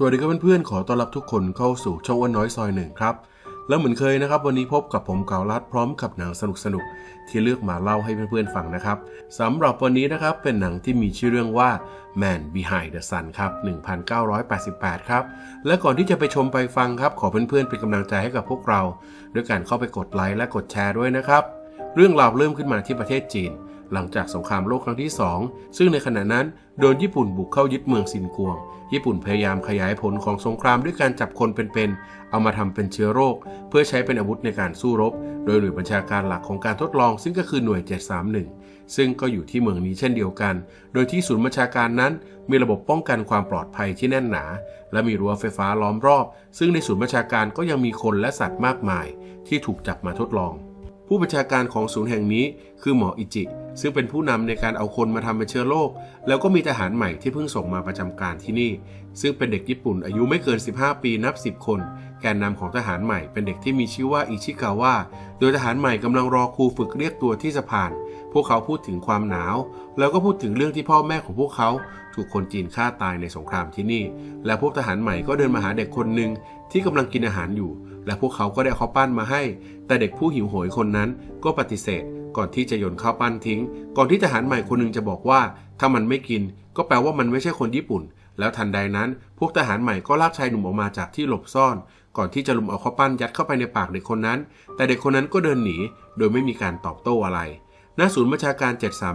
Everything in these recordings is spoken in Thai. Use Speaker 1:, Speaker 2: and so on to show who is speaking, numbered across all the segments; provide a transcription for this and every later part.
Speaker 1: สวัสดีครับเพื่อนๆ ขอต้อนรับทุกคนเข้าสู่ช่องอ้วนน้อยซอยหนึ่งครับ แล้วเหมือนเคยนะครับ วันนี้พบกับผมเกาลัดพร้อมกับหนังสนุกๆที่เลือกมาเล่าให้เพื่อนๆฟังนะครับสำหรับวันนี้นะครับเป็นหนังที่มีชื่อเรื่องว่า Man Behind the Sun ครับ 1988 ครับ และก่อนที่จะไปชมไปฟังครับ ขอเพื่อนๆเป็นกำลังใจให้กับพวกเรา ด้วยการเข้าไปกดไลค์และกดแชร์ด้วยนะครับ เรื่องราวเริ่มขึ้นมาที่ประเทศจีน หลังจากสงครามโลกครั้งที่ 2 ซึ่งในขณะนั้นโดนญี่ปุ่นบุกเข้ายึดเมืองซินกวง ญี่ปุ่นพยายามขยายผลของสงครามด้วยการจับคนเป็นๆ เอามาทำเป็นเชื้อโรค เพื่อใช้เป็นอาวุธในการสู้รบ โดยหน่วยบัญชาการหลักของการทดลอง ซึ่งก็คือหน่วย 731 ซึ่งก็อยู่ที่เมืองนี้เช่นเดียวกัน โดยที่ศูนย์บัญชาการนั้น มีระบบป้องกันความปลอดภัยที่แน่นหนา และมีรั้วไฟฟ้าล้อมรอบ ซึ่งในศูนย์บัญชาการก็ยังมีคนและสัตว์มากมาย ที่ถูกจับมาทดลอง ผู้บัญชาการของศูนย์แห่งนี้คือหมออิจิ ซึ่งเป็นผู้นำในการเอาคนมาทำเป็นเชื้อโรค แล้วก็มีทหารใหม่ที่เพิ่งส่งมาประจำการที่นี่ ซึ่งเป็นเด็กญี่ปุ่นอายุไม่เกิน 15 ปีนับ 10 คน แกนนำของทหารใหม่เป็นเด็กที่มีชื่อว่าอิชิกาวะ โดยทหารใหม่กำลังรอครูฝึกเรียกตัวที่สะพาน พวกเขาพูดถึงความหนาว แล้วก็พูดถึงเรื่องที่พ่อแม่ของพวกเขา ถูกคนจีนฆ่าตายในสงครามที่นี่ และพวกทหารใหม่ก็เดินมาหาเด็กคนหนึ่งที่กำลังกินอาหารอยู่ และพวกเขาก็ได้ข้าวปั้นมาให้ แต่เด็กผู้หิวโหยคนนั้นก็ปฏิเสธ ก่อนที่จะโยนข้าวปั้นทิ้ง ก่อนที่ทหารใหม่คนหนึงจะบอกว่า ถ้ามันไม่กิน ก็แปลว่ามันไม่ใช่คนญี่ปุ่น แล้วทันใดนั้น พวกทหารใหม่ก็ลากชายหนุ่มออกมาจากที่หลบซ่อน ก่อนที่จะลุมเอาข้าวปั้นยัดเข้าไปในปากเด็กคนนั้น แต่เด็กคนนั้นก็เดินหนี โดยไม่มีการตอบโต้อะไรณศูนย์บัญชาการ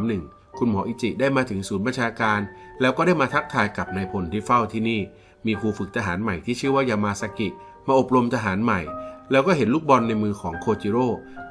Speaker 1: 731 คุณหมออิจิได้มาถึงศูนย์บัญชาการ แล้วก็ได้มาทักทายกับนายพลที่เฝ้าที่นี่ มีครูฝึกทหารใหม่ที่ชื่อว่ายามาสกิ มาอบรมทหารใหม่ แล้วก็เห็นลูกบอลในมือของโคจิโร่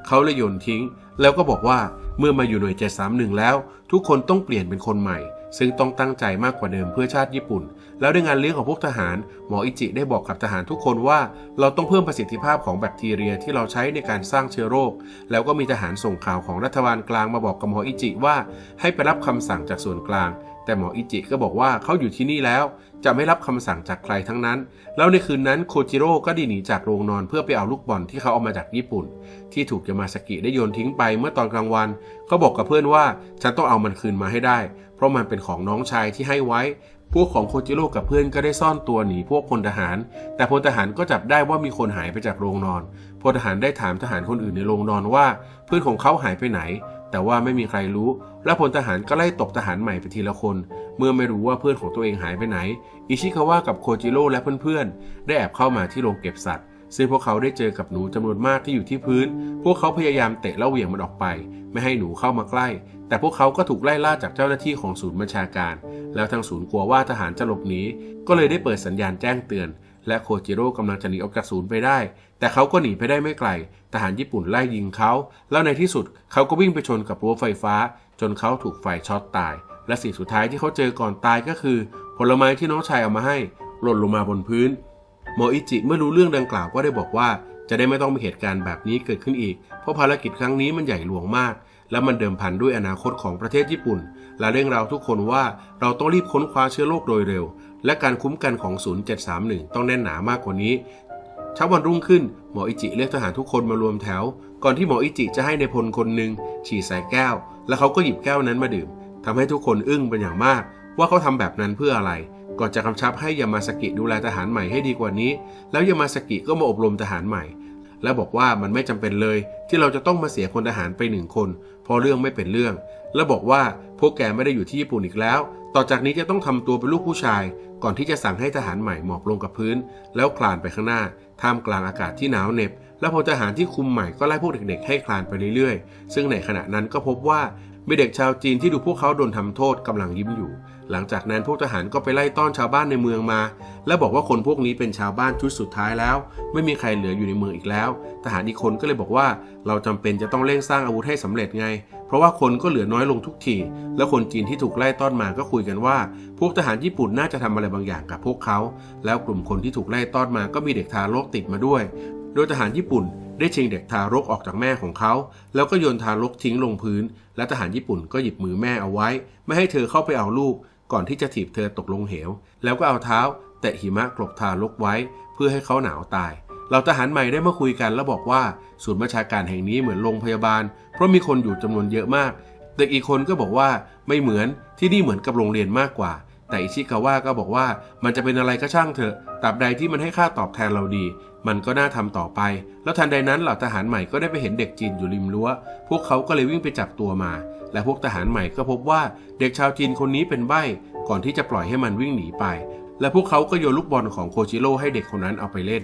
Speaker 1: เขาเลยโยนทิ้ง แล้วก็บอกว่าเมื่อมาอยู่หน่วย 731 แล้ว ทุกคนต้องเปลี่ยนเป็นคนใหม่ ซึ่งต้องตั้งใจมากกว่าเดิมเพื่อชาติญี่ปุ่น แล้วในงานเลี้ยงของพวกทหาร หมออิจิได้บอกกับทหารทุกคนว่า เราต้องเพิ่มประสิทธิภาพของแบคทีเรียที่เราใช้ในการสร้างเชื้อโรค แล้วก็มีทหารส่งข่าวของรัฐบาลกลางมาบอกกับหมออิจิว่า ให้ไปรับคำสั่งจากส่วนกลาง แต่หมออิจิก็บอกว่าเขาอยู่ที่นี่แล้ว จะไม่รับคำสั่งจากใครทั้งนั้น แล้วในคืนนั้นโคจิโร่ก็ดีหนีจากโรงนอนเพื่อไปเอาลูกบอลที่เขาเอามาจากญี่ปุ่น ที่ถูกยามาสกิได้โยนทิ้งไปเมื่อตอนกลางวัน เขาบอกกับเพื่อนว่าฉันต้องเอามันคืนมาให้ได้ เพราะมันเป็นของน้องชายที่ให้ไว้ พวกของโคจิโร่กับเพื่อนก็ได้ซ่อนตัวหนีพวกพลทหาร แต่พลทหารก็จับได้ว่ามีคนหายไปจากโรงนอนพลทหารได้ถามทหารคนอื่นในโรงนอนว่า เพื่อนของเขาหายไปไหน แต่ว่าไม่มีใครรู้ และพลทหารก็ไล่ตบทหารใหม่ไปทีละคน เมื่อไม่รู้ว่าเพื่อนของตัวเองหายไปไหน อิชิคาวะกับโคจิโร่และเพื่อนๆ ได้แอบเข้ามาที่โรงเก็บสัตว์ ซึ่งพวกเขาได้เจอกับหนูจำนวนมากที่อยู่ที่พื้น พวกเขาพยายามเตะและเหวี่ยงมันออกไป ไม่ให้หนูเข้ามาใกล้ แต่พวกเขาก็ถูกไล่ล่าจากเจ้าหน้าที่ของศูนย์บัญชาการ แล้วทางศูนย์กลัวว่าทหารจะหลบหนี ก็เลยได้เปิดสัญญาณแจ้งเตือน และโคจิโร่กำลังจะหนีออกจากศูนย์ไปได้ แต่เขาก็หนีไปได้ไม่ไกล ทหารญี่ปุ่นไล่ยิงเขา แล้วในที่สุดเขาก็วิ่งไปชนกับรั้วไฟฟ้า จนเขาถูกไฟช็อตตาย และสิ่งสุดท้ายที่เขาเจอก่อนตายก็คือ ผลไม้ที่น้องชายเอามาให้หล่นลงมาบนพื้นหมออิจิเมื่อรู้เรื่องดังกล่าวก็ได้บอกว่า จะได้ไม่ต้องมีเหตุการณ์แบบนี้เกิดขึ้นอีก เพราะภารกิจครั้งนี้มันใหญ่หลวงมาก และมันเดิมพันด้วยอนาคตของประเทศญี่ปุ่น และเร่งเราทุกคนว่าเราต้องรีบค้นคว้าเชื้อโรคโดยเร็ว และการคุ้มกันของ 0731 ต้องแน่นหนามากกว่านี้เช้าวันรุ่งขึ้นหมออิจิเรียกทหารทุกคนมารวมแถว ก่อนที่หมออิจิจะให้ในพลคนหนึ่งฉี่ใส่แก้ว และเขาก็หยิบแก้วนั้นมาดื่มทำให้ทุกคนอึ้งเป็นอย่างมาก ว่าเขาทำแบบนั้นเพื่ออะไร ก่อนจะกำชับให้ยามาสกิดูแลทหารใหม่ให้ดีกว่านี้ แล้วยามาสกิก็มาอบรมทหารใหม่ และบอกว่ามันไม่จำเป็นเลย ที่เราจะต้องมาเสียคนทหารไปหนึ่งคนเพราะเรื่องไม่เป็นเรื่อง และบอกว่าพวกแกไม่ได้อยู่ที่ญี่ปุ่นอีกแล้ว ต่อจากนี้จะต้องทำตัวเป็นลูกผู้ชาย ก่อนที่จะสั่งให้ทหารใหม่หมอบลงกับพื้น แล้วคลานไปข้างหน้า ท่ามกลางอากาศที่หนาวเหน็บ และพลทหารที่คุมใหม่ก็ไล่พวกเด็กๆ ให้คลานไปเรื่อยๆ ซึ่งในขณะนั้นก็พบว่า มีเด็กชาวจีนที่ดูพวกเขาโดนทำโทษกำลังยิ้มอยู่ หลังจากนั้นพวกทหารก็ไปไล่ต้อนชาวบ้านในเมืองมา และบอกว่าคนพวกนี้เป็นชาวบ้านชุดสุดท้ายแล้ว ไม่มีใครเหลืออยู่ในเมืองอีกแล้ว ทหารอีกคนก็เลยบอกว่า เราจำเป็นจะต้องเร่งสร้างอาวุธให้สำเร็จไง เพราะว่าคนก็เหลือน้อยลงทุกที แล้วคนจีนที่ถูกไล่ต้อนมาก็คุยกันว่า พวกทหารญี่ปุ่นน่าจะทำอะไรบางอย่างกับพวกเขา แล้วกลุ่มคนที่ถูกไล่ต้อนมาก็มีเด็กทารกติดมาด้วย โดยทหารญี่ปุ่น ได้ชิงเด็กทารกออกจากแม่ของเขา แล้วก็โยนทารกทิ้งลงพื้น และทหารญี่ปุ่นก็หยิบมือแม่เอาไว้ ไม่ให้เธอเข้าไปเอาลูก ก่อนที่จะถีบเธอตกลงเหว แล้วก็เอาเท้า แตะหิมะกลบทารกไว้ เพื่อให้เขาหนาวตายเราทหารใหม่ได้มาคุยกันแล้วบอกว่าศูนย์บัญชาการแห่งนี้เหมือนโรงพยาบาล เพราะมีคนอยู่จำนวนเยอะมาก เด็กอีกคนก็บอกว่าไม่เหมือนที่นี่เหมือนกับโรงเรียนมากกว่า แต่อิชิกาวะก็บอกว่ามันจะเป็นอะไรก็ช่างเถอะตราบใดที่มันให้ค่าตอบแทนเราดี มันก็น่าทำต่อไป แล้วทันใดนั้นเหล่าทหารใหม่ก็ได้ไปเห็นเด็กจีนอยู่ริมรั้ว พวกเขาก็เลยวิ่งไปจับตัวมา และพวกทหารใหม่ก็พบว่าเด็กชาวจีนคนนี้เป็นใบ้ ก่อนที่จะปล่อยให้มันวิ่งหนีไป และพวกเขาก็โยนลูกบอลของโคจิโร่ให้เด็กคนนั้นเอาไปเล่น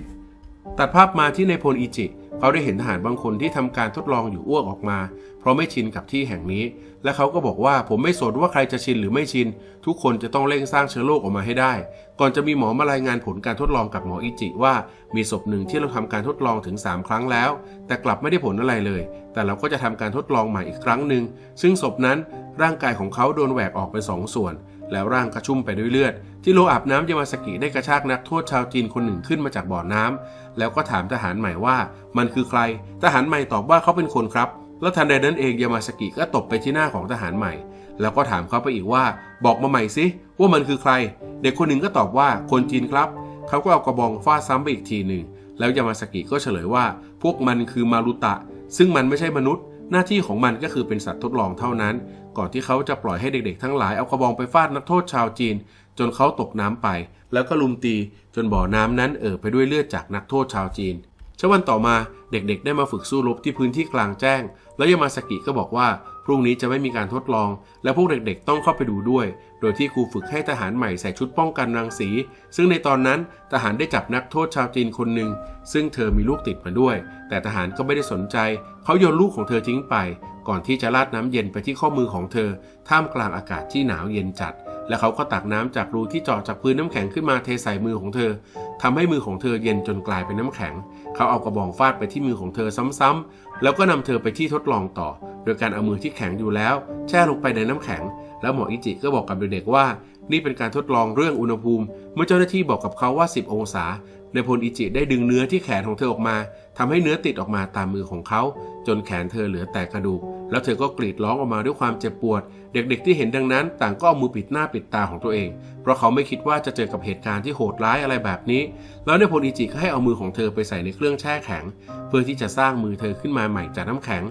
Speaker 1: ตัดภาพมาที่ในพลอิจิ เขาได้เห็นทหารบางคนที่ทำการทดลองอยู่อ้วกออกมา เพราะไม่ชินกับที่แห่งนี้ และเขาก็บอกว่าผมไม่สนว่าใครจะชินหรือไม่ชิน ทุกคนจะต้องเร่งสร้างเชื้อโรคออกมาให้ได้ ก่อนจะมีหมอมารายงานผลการทดลองกับหมออิจิว่า มีศพหนึ่งที่เราทำการทดลองถึง 3 ครั้งแล้ว แต่กลับไม่ได้ผลอะไรเลย แต่เราก็จะทำการทดลองใหม่อีกครั้งหนึ่งซึ่งศพนั้นร่างกายของเขาโดนแหวกออกเป็นสองส่วน แล้วร่างกระชุ่มไปด้วยเลือด ที่โรงอาบน้ำยามาสกิได้กระชากนักโทษชาวจีนคนหนึ่งขึ้นมาจากบ่อน้ำแล้วก็ถามทหารใหม่ว่า มันคือใคร ทหารใหม่ตอบว่าเขาเป็นคนครับ แล้วทันใดนั้นเองยามาสกิก็ตบไปที่หน้าของทหารใหม่ แล้วก็ถามเขาไปอีกว่า บอกมาใหม่สิว่ามันคือใคร เด็กคนหนึ่งก็ตอบว่าคนจีนครับ เขาก็เอากระบองฟาดซ้ำไปอีกทีหนึ่งแล้วยามาสกิก็เฉลยว่า พวกมันคือมารุตะ ซึ่งมันไม่ใช่มนุษย์ หน้าที่ของมันก็คือเป็นสัตว์ทดลองเท่านั้น ก่อนที่เขาจะปล่อยให้เด็กๆ ทั้งหลายเอากระบองไปฟาดนักโทษชาวจีน จนเขาตกน้ำไป แล้วก็ลุมตีจนบ่อน้ำนั้นเอ่อไปด้วยเลือดจากนักโทษชาวจีนเช้าวันต่อมาเด็กๆ ได้มาฝึกสู้รบที่พื้นที่กลางแจ้ง แล้วยามาสกิก็บอกว่า พรุ่งนี้จะไม่มีการทดลอง และพวกเด็กๆ ต้องเข้าไปดูด้วย โดยที่ครูฝึกให้ทหารใหม่ใส่ชุดป้องกันรังสี ซึ่งในตอนนั้นทหารได้จับนักโทษชาวจีนคนหนึ่ง ซึ่งเธอมีลูกติดมาด้วย แต่ทหารก็ไม่ได้สนใจ เขาโยนลูกของเธอทิ้งไป ก่อนที่จะราดน้ำเย็นไปที่ข้อมือของเธอ ท่ามกลางอากาศที่หนาวเย็นจัด และเขาก็ตักน้ำจากรูที่เจาะจากพื้นน้ำแข็งขึ้นมาเทใส่มือของเธอทำให้มือของเธอเย็นจนกลายเป็นน้ำแข็ง เขาเอากระบองฟาดไปที่มือของเธอซ้ำๆแล้วก็นำเธอไปที่ทดลองต่อ โดยการเอามือที่แข็งอยู่แล้ว แช่ลงไปในน้ำแข็ง แล้วหมออิจิก็บอกกับเด็กๆว่า นี่เป็นการทดลองเรื่องอุณหภูมิ เมื่อเจ้าหน้าที่บอกกับเขาว่า 10 องศา ในพลอิจิได้ดึงเนื้อที่แขนของเธอออกมาทำให้เนื้อติดออกมาตามมือของเขา จนแขนเธอเหลือแต่กระดูก แล้วเธอก็กรีดร้องออกมาด้วยความเจ็บปวด เด็กๆที่เห็นดังนั้น ต่างก็เอามือปิดหน้าปิดตาของตัวเอง เพราะเขาไม่คิดว่าจะเจอกับเหตุการณ์ที่โหดร้ายอะไรแบบนี้ แล้วในพลอิจิก็ให้เอามือของเธอไปใส่ในเครื่องแช่แข็ง เพื่อที่จะสร้างมือเธอขึ้นมาใหม่จากน้ำแข็ง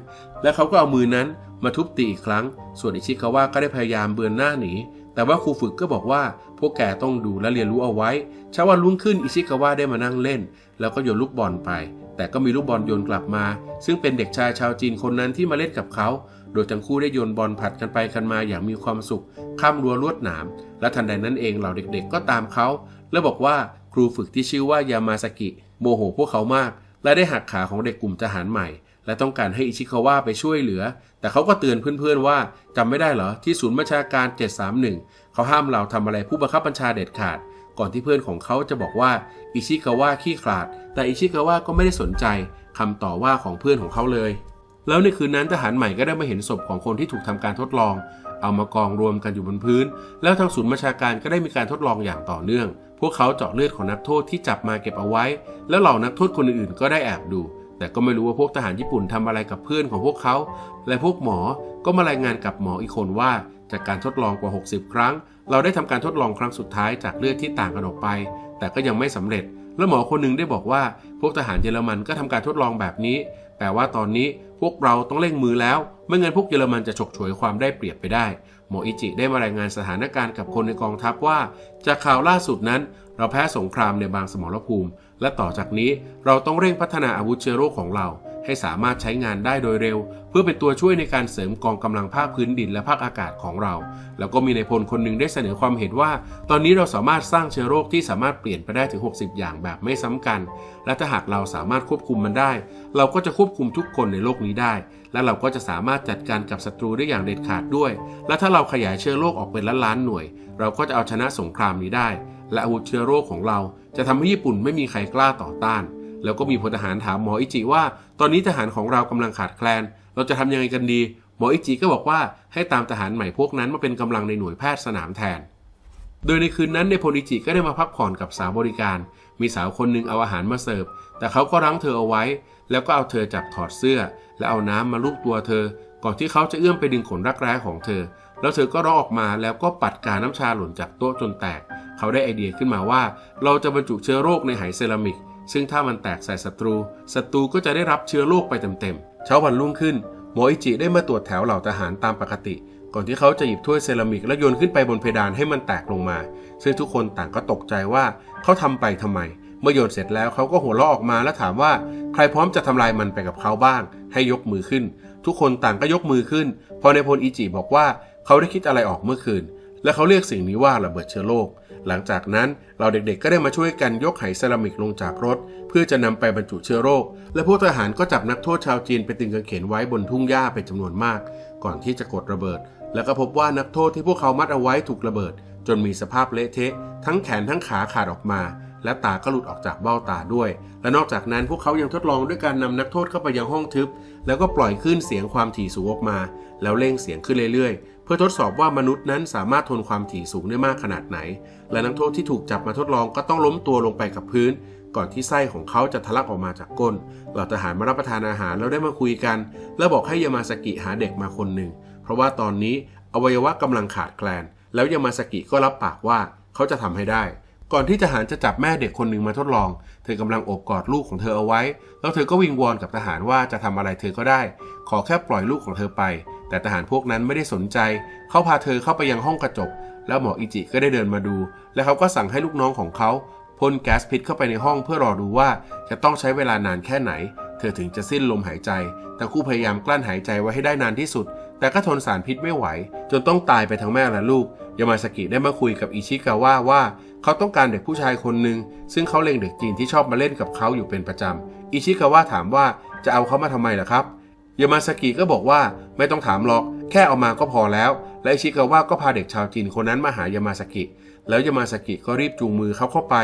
Speaker 1: และเขาก็เอามือนั้นมาทุบตีอีกครั้ง ส่วนอิชิคาวะก็ได้พยายามเบือนหน้าหนี แต่ว่าครูฝึกก็บอกว่า พวกแกต้องดูและเรียนรู้เอาไว้เช้าวันรุ่งขึ้นอิชิคาวะได้มานั่งเล่น แล้วก็โยนลูกบอลไป แต่ก็มีลูกบอลโยนกลับมา ซึ่งเป็นเด็กชายชาวจีนคนนั้นที่มาเล่นกับเขา โดยทั้งคู่ได้โยนบอลผัดกันไปกันมาอย่างมีความสุข ข้ามรั้วลวดหนาม และทันใดนั้นเองเหล่าเด็กๆ ก็ตามเขา และบอกว่าครูฝึกที่ชื่อว่ายามาสกิ โมโหพวกเขามาก และได้หักขาของเด็กกลุ่มทหารใหม่ และต้องการให้อิชิคาวะไปช่วยเหลือ แต่เขาก็เตือนเพื่อนๆว่าจำไม่ได้เหรอที่ศูนย์บัญชาการ 731 เขาห้ามเราทำอะไรผู้บังคับบัญชาเด็ดขาด ก่อนที่เพื่อนของเขาจะบอกว่าอิชิคาวะขี้ขลาด แต่อิชิคาวะก็ไม่ได้สนใจคำต่อว่าของเพื่อนของเขาเลย แล้วในคืนนั้นทหารใหม่ก็ได้มาเห็นศพของคนที่ถูกทำการทดลอง เอามากองรวมกันอยู่บนพื้น แล้วทางศูนย์บัญชาการก็ได้มีการทดลองอย่างต่อเนื่อง พวกเขาเจาะเลือดของนักโทษที่จับมาเก็บเอาไว้ แล้วเหล่านักโทษคนอื่นๆก็ได้แอบดู แต่ก็ไม่รู้ว่าพวกทหารญี่ปุ่นทำอะไรกับเพื่อนของพวกเขา และพวกหมอก็มารายงานกับหมออีกคนว่า จากการทดลองกว่า 60 ครั้ง เราได้ทำการทดลองครั้งสุดท้ายจากเลือดที่ต่างกันออกไป แต่ก็ยังไม่สำเร็จ แล้วหมอคนหนึ่งได้บอกว่า พวกทหารเยอรมันก็ทำการทดลองแบบนี้ แปลว่าตอนนี้พวกเราต้องเร่งมือแล้ว ไม่งั้นพวกเยอรมันจะฉกฉวยความได้เปรียบไปได้ หมออิจิได้มารายงานสถานการณ์กับคนในกองทัพว่า จากข่าวล่าสุดนั้น เราแพ้สงครามในบางสมรภูมิ และต่อจากนี้เราต้องเร่งพัฒนาอาวุธเชื้อโรคของเรา ให้สามารถใช้งานได้โดยเร็ว เพื่อเป็นตัวช่วยในการเสริมกองกำลังภาคพื้นดินและภาคอากาศของเรา แล้วก็มีในพลคนหนึ่งได้เสนอความเห็นว่า ตอนนี้เราสามารถสร้างเชื้อโรคที่สามารถเปลี่ยนไปได้ถึง 60 อย่างแบบไม่ซ้ำกัน และถ้าหากเราสามารถควบคุมมันได้ เราก็จะควบคุมทุกคนในโลกนี้ได้ และเราก็จะสามารถจัดการกับศัตรูได้อย่างเด็ดขาดด้วย และถ้าเราขยายเชื้อโรคออกเป็นล้านล้านหน่วย เราก็จะเอาชนะสงครามนี้ได้ และอาวุธเชื้อโรคของเรา จะทำให้ญี่ปุ่นไม่มีใครกล้าต่อต้าน แล้วก็มีพลทหารถามหมออิจิว่า ตอนนี้ทหารของเรากำลังขาดแคลน เราจะทำยังไงกันดี หมออิจิก็บอกว่าให้ตามทหารใหม่พวกนั้นมาเป็นกำลังในหน่วยแพทย์สนามแทนโดยในคืนนั้นในโพลิจิก็ได้มาพักผ่อนกับสาวบริการ มีสาวคนหนึ่งเอาอาหารมาเสิร์ฟ แต่เขาก็รั้งเธอเอาไว้ แล้วก็เอาเธอจับถอดเสื้อ และเอาน้ำมาลูบตัวเธอ ก่อนที่เขาจะเอื้อมไปดึงขนรักแร้ของเธอ แล้วเธอก็ร้องออกมาแล้วก็ปัดกาน้ำชาหล่นจากโต๊ะจนแตก เขาได้ไอเดียขึ้นมาว่า เราจะบรรจุเชื้อโรคในไหเซรามิก ซึ่งถ้ามันแตกใส่ศัตรู ศัตรูก็จะได้รับเชื้อโรคไปเต็มๆ เช้าวันรุ่งขึ้นหมออิจิได้มาตรวจแถวเหล่าทหารตามปกติ ก่อนที่เขาจะหยิบถ้วยเซรามิกและโยนขึ้นไปบนเพดานให้มันแตกลงมา ซึ่งทุกคนต่างก็ตกใจว่าเขาทำไปทำไม เมื่อโยนเสร็จแล้วเขาก็หัวเราะออกมาและถามว่า ใครพร้อมจะทำลายมันไปกับเขาบ้าง ให้ยกมือขึ้น ทุกคนต่างก็ยกมือขึ้น พอในพลอิจิบอกว่าเขาได้คิดอะไรออกเมื่อคืน และเขาเรียกสิ่งนี้ว่าระเบิดเชื้อโรคหลังจากนั้นเราเด็กๆ ก็ได้มาช่วยกันยกไหเซรามิกลงจากรถ เพื่อจะนำไปบรรจุเชื้อโรค และพวกทหารก็จับนักโทษชาวจีนไปตึงกางเขนไว้บนทุ่งหญ้าเป็นจำนวนมาก ก่อนที่จะกดระเบิด แล้วก็พบว่านักโทษที่พวกเขามัดเอาไว้ถูกระเบิด จนมีสภาพเละเทะ ทั้งแขนทั้งขาขาดออกมา และตาก็หลุดออกจากเบ้าตาด้วย และนอกจากนั้นพวกเขายังทดลองด้วยการนำนักโทษเข้าไปยังห้องทึบ แล้วก็ปล่อยคลื่นเสียงความถี่สูงออกมา แล้วเร่งเสียงขึ้นเรื่อยๆ เพื่อทดสอบว่ามนุษย์นั้นสามารถทนความถี่สูงได้มากขนาดไหน และนักโทษที่ถูกจับมาทดลองก็ต้องล้มตัวลงไปกับพื้น ก่อนที่ไส้ของเขาจะทะลักออกมาจากก้น เหล่าทหารมารับประทานอาหารแล้วได้มาคุยกัน แล้วบอกให้ยามาสกิหาเด็กมาคนหนึ่งเพราะว่าตอนนี้อวัยวะกำลังขาดแคลน แล้วยามาสกิก็รับปากว่าเขาจะทำให้ได้ ก่อนที่ทหารจะจับแม่เด็กคนหนึ่งมาทดลอง เธอกำลังโอบกอดลูกของเธอเอาไว้ แล้วเธอก็วิงวอนกับทหารว่าจะทำอะไรเธอก็ได้ ขอแค่ปล่อยลูกของเธอไป แต่ทหารพวกนั้นไม่ได้สนใจ เขาพาเธอเข้าไปยังห้องกระจก แล้วหมออิจิก็ได้เดินมาดู และเขาก็สั่งให้ลูกน้องของเขาพ่นแก๊สพิษเข้าไปในห้องเพื่อรอดูว่าจะต้องใช้เวลานานแค่ไหน เธอถึงจะสิ้นลมหายใจ แต่คู่พยายามกลั้นหายใจไว้ให้ได้นานที่สุด แต่ก็ทนสารพิษไม่ไหว จนต้องตายไปทั้งแม่และลูก ยามาสกิได้มาคุยกับอิชิกาวะว่า เขาต้องการเด็กผู้ชายคนหนึ่งซึ่งเขาเล็งเด็กจีนที่ชอบมาเล่นกับเขาอยู่เป็นประจำอิชิกาวะถามว่าจะเอาเขามาทำไมล่ะครับยามาสกิก็บอกว่าไม่ต้องถามหรอก แค่เอามาก็พอแล้ว และอิชิกาวะก็พาเด็กชาวจีนคนนั้นมาหายามาสกิ แล้วยามาสกิก็รีบจูงมือเขาเข้าไป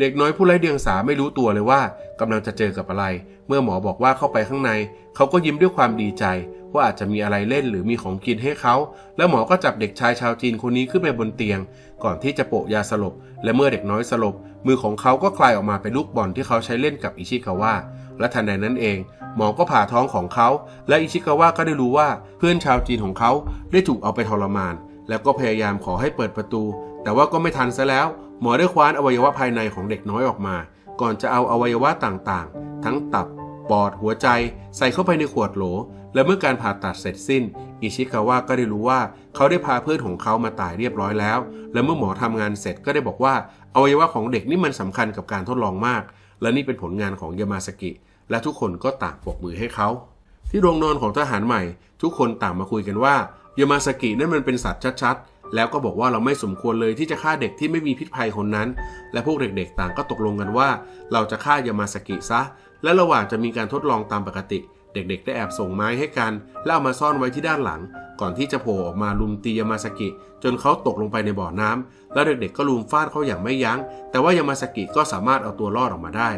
Speaker 1: เด็กน้อยผู้ไร้เดียงสาไม่รู้ตัวเลยว่ากำลังจะเจอกับอะไร เมื่อหมอบอกว่าเข้าไปข้างใน เขาก็ยิ้มด้วยความดีใจ ว่าอาจจะมีอะไรเล่นหรือมีของกินให้เขา แล้วหมอก็จับเด็กชายชาวจีนคนนี้ขึ้นไปบนเตียง ก่อนที่จะโปะยาสลบ และเมื่อเด็กน้อยสลบ มือของเขาก็คลายออกมาเป็นลูกบอลที่เขาใช้เล่นกับอิชิกาวะและทันใดนั้นเอง หมอก็ผ่าท้องของเขา และอิชิกาวะก็ได้รู้ว่าเพื่อนชาวจีนของเขาได้ถูกเอาไปทรมาน แล้วก็พยายามขอให้เปิดประตู แต่ว่าก็ไม่ทันซะแล้ว หมอได้คว้านอวัยวะภายในของเด็กน้อยออกมา ก่อนจะเอาอวัยวะต่างๆ ทั้งตับ ปอด หัวใจ ใส่เข้าไปในขวดโหล และเมื่อการผ่าตัดเสร็จสิ้น อิชิกาวะก็ได้รู้ว่าเขาได้พาเพื่อนของเขามาตายเรียบร้อยแล้ว และเมื่อหมอทำงานเสร็จก็ได้บอกว่าอวัยวะของเด็กนี่มันสำคัญกับการทดลองมาก และนี่เป็นผลงานของยามาสกิ และทุกคนก็ต่างปรบมือให้เขาที่โรงนอนของทหารใหม่ ทุกคนต่างมาคุยกันว่ายามาสกินั่นมันเป็นสัตว์ชัดๆ แล้วก็บอกว่าเราไม่สมควรเลยที่จะฆ่าเด็กที่ไม่มีพิษภัยคนนั้น และพวกเด็กๆ ต่างก็ตกลงกันว่า เราจะฆ่ายามาสกิซะ และระหว่างจะมีการทดลองตามปกติ เด็กๆ ได้แอบส่งไม้ให้กัน แล้วเอามาซ่อนไว้ที่ด้านหลัง ก่อนที่จะโผล่ออกมาลุมตียามาสกิ จนเขาตกลงไปในบ่อน้ำแล้วเด็กๆ ก็ลุมฟาดเขาอย่างไม่ยัง้ง แต่ว่ายามาสกิก็สามารถเอาตัวรอดออกมาได้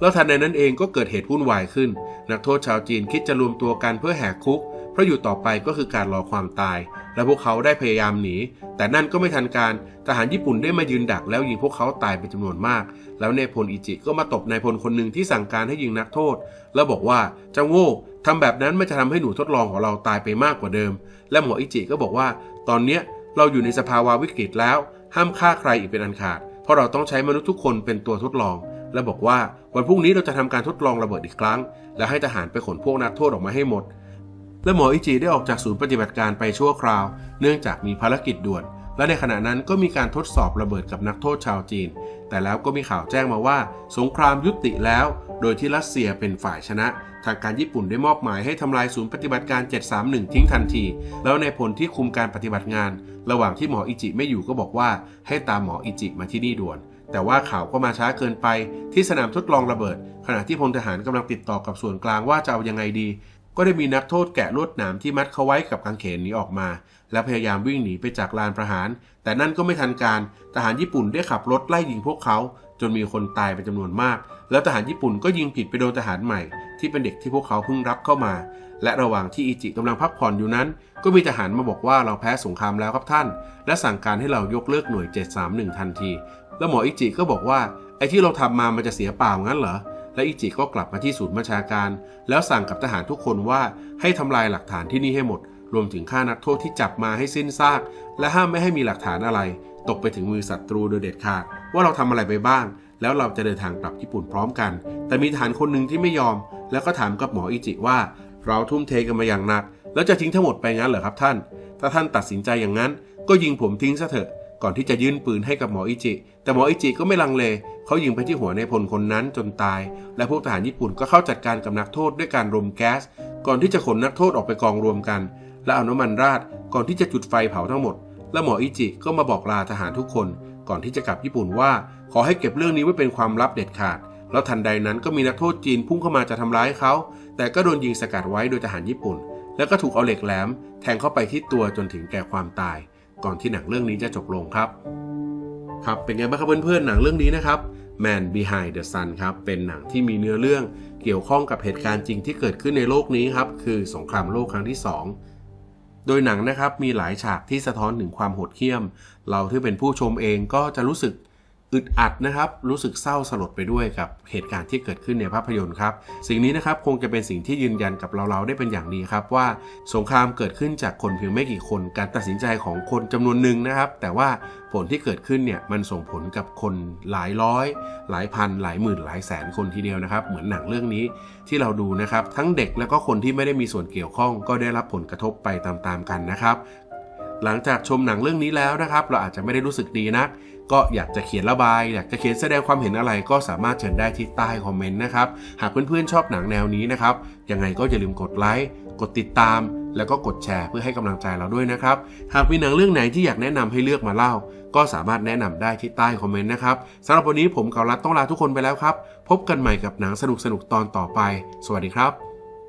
Speaker 1: แล้วทันใดนั้นเองก็เกิดเหตุวุ่นวายขึ้น นักโทษชาวจีนคิดจะรวมตัวกันเพื่อแหกคุก เพราะอยู่ต่อไปก็คือการรอความตาย และพวกเขาได้พยายามหนี แต่นั่นก็ไม่ทันการทหารญี่ปุ่นได้มายืนดักแล้วยิงพวกเขาตายเป็นจำนวนมาก แล้วเนพลอิจิก็มาตบนายพลคนหนึ่งที่สั่งการให้ยิงนักโทษ แล้วบอกว่าเจ้าโง่ทำแบบนั้นมันจะทำให้หนูทดลองของเราตายไปมากกว่าเดิม และหมออิจิก็บอกว่า ตอนเนี้ยเราอยู่ในสภาวะวิกฤตแล้ว ห้ามฆ่าใครอีกเป็นอันขาด เพราะเราต้องใช้มนุษย์ทุกคนเป็นตัวทดลอง และบอกว่าวันพรุ่งนี้เราจะทำการทดลองระเบิดอีกครั้ง และให้ทหารไปขนพวกนักโทษออกมาให้หมด และหมออิจิได้ออกจากศูนย์ปฏิบัติการไปชั่วคราว เนื่องจากมีภารกิจด่วน และในขณะนั้นก็มีการทดสอบระเบิดกับนักโทษชาวจีน แต่แล้วก็มีข่าวแจ้งมาว่า สงครามยุติแล้ว โดยที่รัสเซียเป็นฝ่ายชนะ ทางการญี่ปุ่นได้มอบหมายให้ทำลายศูนย์ปฏิบัติการ 731 ทิ้งทันที แล้วในายพลที่คุมการปฏิบัติงาน ระหว่างที่หมออิจิไม่อยู่ก็บอกว่า ให้ตามหมออิจิมาที่นี่ด่วนแต่ว่าข่าวก็มาช้าเกินไปที่สนามทดลองระเบิด ขณะที่พลทหารกำลังติดต่อกับส่วนกลางว่าจะเอายังไงดี ก็ได้มีนักโทษแกะลวดหนามที่มัดเขาไว้กับกางเขนหนีออกมา และพยายามวิ่งหนีไปจากลานประหาร แต่นั่นก็ไม่ทันการ ทหารญี่ปุ่นได้ขับรถไล่ยิงพวกเขา จนมีคนตายเป็นจำนวนมาก แล้วทหารญี่ปุ่นก็ยิงผิดไปโดนทหารใหม่ ที่เป็นเด็กที่พวกเขาเพิ่งรับเข้ามา และระหว่างที่อิจิกำลังพักผ่อนอยู่นั้น ก็มีทหารมาบอกว่าเราแพ้สงครามแล้วครับท่าน และสั่งการให้เรายกเลิกหน่วย 731 ทันที แล้วหมออิจิก็บอกว่าไอ้ที่เราทำมามันจะเสียเปล่างั้นเหรอ และอิจิก็กลับมาที่ศูนย์บัญชาการ แล้วสั่งกับทหารทุกคนว่าให้ทำลายหลักฐานที่นี่ให้หมด รวมถึงฆ่านักโทษที่จับมาให้สิ้นซาก และห้ามไม่ให้มีหลักฐานอะไร ตกไปถึงมือศัตรูโดยเด็ดขาด ว่าเราทำอะไรไปบ้าง แล้วเราจะเดินทางกลับญี่ปุ่นพร้อมกัน แต่มีทหารคนหนึ่งที่ไม่ยอม แล้วก็ถามกับหมออิจิว่า เราทุ่มเทกันมาอย่างหนัก แล้วจะทิ้งทั้งหมดไปงั้นเหรอครับท่าน ถ้าท่านตัดสินใจอย่างนั้น ก็ยิงผมทิ้งซะเถอะ ก่อนที่จะยื่นปืนให้กับหมออิจิ แต่หมออิจิก็ไม่ลังเล เขายิงไปที่หัวในพลคนนั้นจนตาย และพวกทหารญี่ปุ่นก็เข้าจัดการกับนักโทษด้วยการรมแก๊ส ก่อนที่จะขนนักโทษออกไปกองรวมกัน และเอาน้ำมันราด ก่อนที่จะจุดไฟเผาทั้งหมด และหมออิจิก็มาบอกลาทหารทุกคน ก่อนที่จะกลับญี่ปุ่นว่า ขอให้เก็บเรื่องนี้ไว้เป็นความลับเด็ดขาด แล้วทันใดนั้นก็มีนักโทษจีนพุ่งเข้ามาจะทำร้ายเขา แต่ก็โดนยิงสกัดไว้โดยทหารญี่ปุ่น แล้วก็ถูกเอาเหล็กแหลมแทงเข้าไปที่ตัวจนถึงแก่ความตาย ก่อนที่หนังเรื่องนี้จะจบลงครับ ครับเป็นไงบ้างครับเพื่อนๆหนังเรื่องนี้นะครับ Man Behind the Sun ครับเป็นหนังที่มีเนื้อเรื่องเกี่ยวข้องกับเหตุการณ์จริงที่เกิดขึ้นในโลกนี้ครับคือสงครามโลกครั้งที่ 2 โดยหนังนะครับมีหลายฉากที่สะท้อนถึงความโหดเหี้ยม เราที่เป็นผู้ชมเองก็จะรู้สึก อึดอัดนะครับ รู้สึกเศร้าสลดไปด้วยกับเหตุการณ์ที่เกิดขึ้นในภาพยนตร์ครับ สิ่งนี้นะครับคงจะเป็นสิ่งที่ยืนยันกับเราๆได้เป็นอย่างดีครับว่าสงครามเกิดขึ้นจากคนเพียงไม่กี่คน การตัดสินใจของคนจำนวนหนึ่งนะครับ แต่ว่าผลที่เกิดขึ้นเนี่ยมันส่งผลกับคนหลายร้อย หลายพัน หลายหมื่น หลายแสนคนทีเดียวนะครับ เหมือนหนังเรื่องนี้ที่เราดูนะครับ ทั้งเด็กและก็คนที่ไม่ได้มีส่วนเกี่ยวข้อง ก็ได้รับผลกระทบไปตามๆกันนะครับหลังจากชมหนังเรื่องนี้แล้วนะครับ เราอาจจะไม่ได้รู้สึกดีนัก ก็อยากจะเขียนระบาย อยากจะเขียนแสดงความเห็นอะไรก็สามารถเชิญได้ที่ใต้คอมเมนต์นะครับ หากเพื่อนๆชอบหนังแนวนี้นะครับ ยังไงก็อย่าลืมกดไลค์กดติดตาม แล้วก็กดแชร์เพื่อให้กำลังใจเราด้วยนะครับ หากมีหนังเรื่องไหนที่อยากแนะนำให้เลือกมาเล่า ก็สามารถแนะนำได้ที่ใต้คอมเมนต์นะครับสำหรับวันนี้ผมเกาลัดต้องลาทุกคนไปแล้วครับ พบกันใหม่กับหนังสนุกๆตอนต่อไป สวัสดีครับ